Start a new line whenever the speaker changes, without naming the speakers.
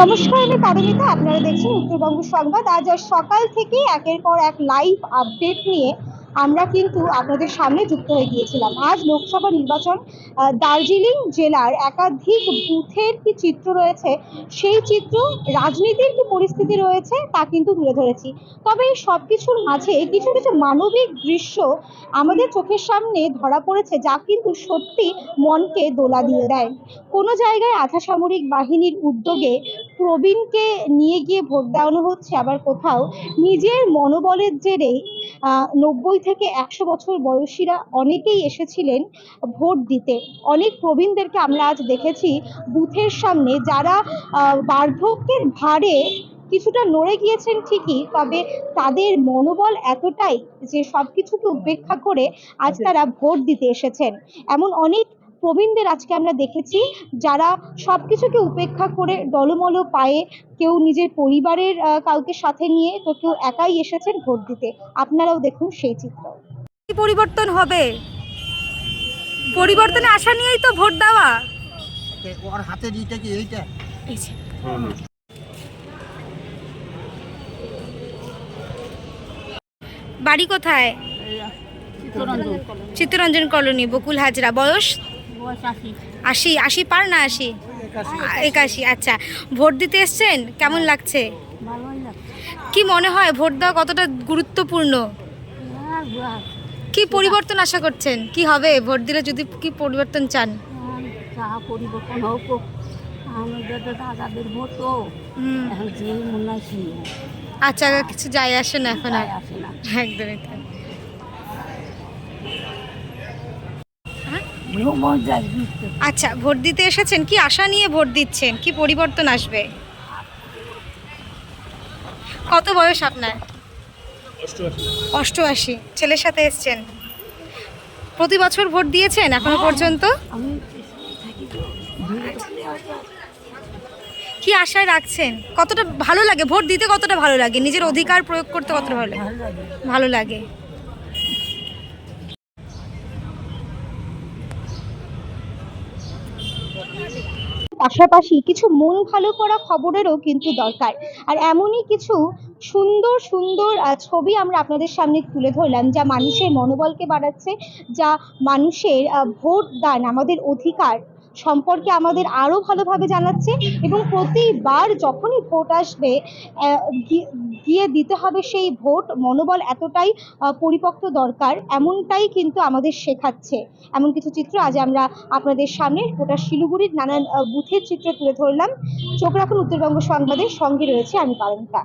নমস্কার, আমি পারমিতা আপনারা দেখছেন উত্তরবঙ্গ সংবাদ। আজ সকাল থেকে একের পর এক লাইভ আপডেট নিয়ে আমরা কিন্তু আপনাদের সামনে যুক্ত হয়ে গিয়েছিলাম। আজ লোকসভা নির্বাচন দার্জিলিং জেলার একাধিক বুথের কি চিত্র রয়েছে? সেই চিত্র, রাজনীতির কি পরিস্থিতি রয়েছে তা কিন্তু তুলে ধরেছি। তবে এই সব কিছুর মাঝে কিছু কিছু মানবিক দৃশ্য আমাদের চোখের সামনে ধরা পড়েছে যা কিন্তু সত্যি মনকে দোলা দিয়ে দেয়। কোনো জায়গায় আধা সামরিক বাহিনীর উদ্যোগে প্রবীণকে নিয়ে গিয়ে ভোট দেওয়ানো হচ্ছে, আবার কোথাও নিজের মনোবলের জেরে নব্বই থেকে একশো বছর বয়সীরা অনেকেই এসেছিলেন ভোট দিতে। অনেক প্রবীণদেরকে আমরা আজ দেখেছি বুথের সামনে যারা বার্ধক্যের ভারে কিছুটা নড়ে গিয়েছেন ঠিকই তবে তাদের মনোবল এতটাই যে সব কিছুকে উপেক্ষা করে আজ তারা ভোট দিতে এসেছেন। এমন অনেক প্রবীণদের আজকে আমরা দেখেছি যারা সব কিছুকে উপেক্ষা করে ডলমল পায়ে কেউ নিজের পরিবারের আহ, কাউকে সাথে নিয়ে তো কেউ একাই এসেছেন ভোট দিতে। আপনারাও দেখুন সেই চিত্র।
কি পরিবর্তন হবে? পরিবর্তনে আশা নিয়েই তো ভোট দেওয়া।
ওর হাতে দিতে কি এইটা?
বাড়ি কোথায়? চিত্তরঞ্জন কলোনি বকুল হাজরা। বয়স? আশি। আশি পার না আশি? একাশি। আচ্ছা। ভোট দিতে এসছেন? কেমন লাগছে? কি মনে হয় ভোট দেওয়া কতটা গুরুত্বপূর্ণ? কি পরিবর্তন আশা করছেন? কি হবে? ভোট দিলে যদি কি পরিবর্তন চান?
পরিবর্তন হোক দাদাদের মতো এখন যে মনে।
আচ্ছা কিছু যায় আসে না এখন আর। একদমই আচ্ছা ভোট দিতে এসেছেন কি আশা নিয়ে ভোট দিচ্ছেন? কি পরিবর্তন আসবে? কত বয়স আপনার? অষ্টআশি। ছেলের সাথে এসছেন। প্রতি বছর ভোট দিয়েছেন এখনও পর্যন্ত?
আমি থাকি তো দূরে তো
কি আশায় রাখছেন? কতটা ভালো লাগে? ভোট দিতে কতটা ভালো লাগে? নিজের অধিকার প্রয়োগ করতে কতটা ভালো লাগে।
ভালো লাগে।
পাশাপাশি কিছু মন ভালো করা খবরেরও কিন্তু দরকার। আর এমনই কিছু সুন্দর সুন্দর ছবি আমরা আপনাদের সামনে তুলে ধরলাম, যা মানুষের মনোবলকে বাড়াচ্ছে, যা মানুষের ভোট দান আমাদের অধিকার সম্পর্কে আমাদের আরও ভালোভাবে জানাচ্ছে এবং প্রতিবার যখনই ভোট আসবে গিয়ে দিতে হবে সেই ভোট, মনোবল এতটাই পরিপক্ক দরকার, এমনটাই কিন্তু আমাদের শেখাচ্ছে। এমন কিছু চিত্র আজ আমরা আপনাদের সামনে, গোটা শিলিগুড়ির নানান বুথের চিত্র তুলে ধরলাম। চোখ রাখুন উত্তরবঙ্গ সংবাদের, সঙ্গে রয়েছে আমি পারমিতা।